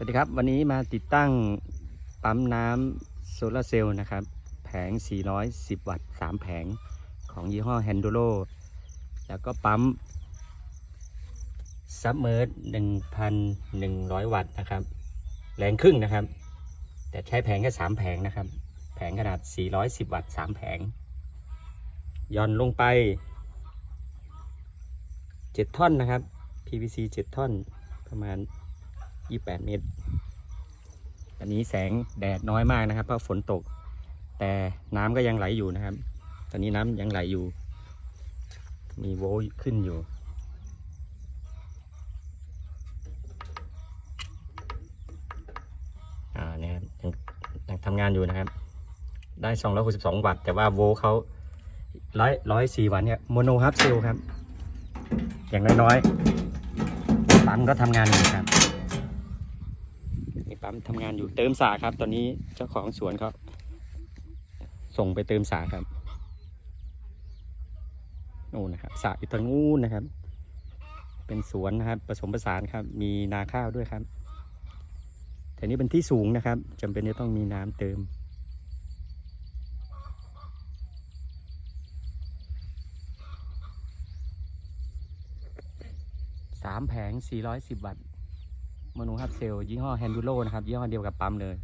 สวัสดีครับ วันนี้มาติดตั้งปั๊มน้ำโซลาร์เซลล์นะครับ แผง 410 วัตต์ 3 แผงของยี่ห้อ h a n d o l o แล้วก็ปั๊มซับเมอร์1,100 วัตต์นะครับ แรงครึ่งนะครับ แต่ใช้แผงแค่ 3 แผงนะครับ แผงขนาด 410 วัตต์ 3 แผงย่อนลงไป 7 ท่อนนะครับ PVC 7 ท่อนประมาณ 28เมตร อันนี้แสงแดดน้อยมากนะครับ เพราะฝนตก แต่น้ำก็ยังไหลอยู่นะครับ ตอนนี้น้ำยังไหลอยู่ มีโวลขึ้นอยู่อ่าเนี่ยครับยังยังทำงานอยู่นะครับ ได้262 วัตต์ แต่ว่าโวลเขาร้อยร้อยสี่วัตต์เนี่ยโมโนฮับเซลครับ อย่างน้อยๆปั๊มก็ทำงานอยู่ครับ ปั๊มทำงานอยู่เติมสาครับ ตอนนี้เจ้าของสวนเขาส่งไปเติมสาครับโน่นนะครับสาอยู่ทางนู้นนะครับ เป็นสวนนะครับผสมผสานครับ มีนาข้าวด้วยครับแต่นี่เป็นที่สูงนะครับจำเป็นจะต้องมีน้ำเติม สามแผง410วัตต์ โมโนฮับเซลยี่ห้อแฮนดูโลนะครับยี่ห้อเดียวกับปั๊มเลย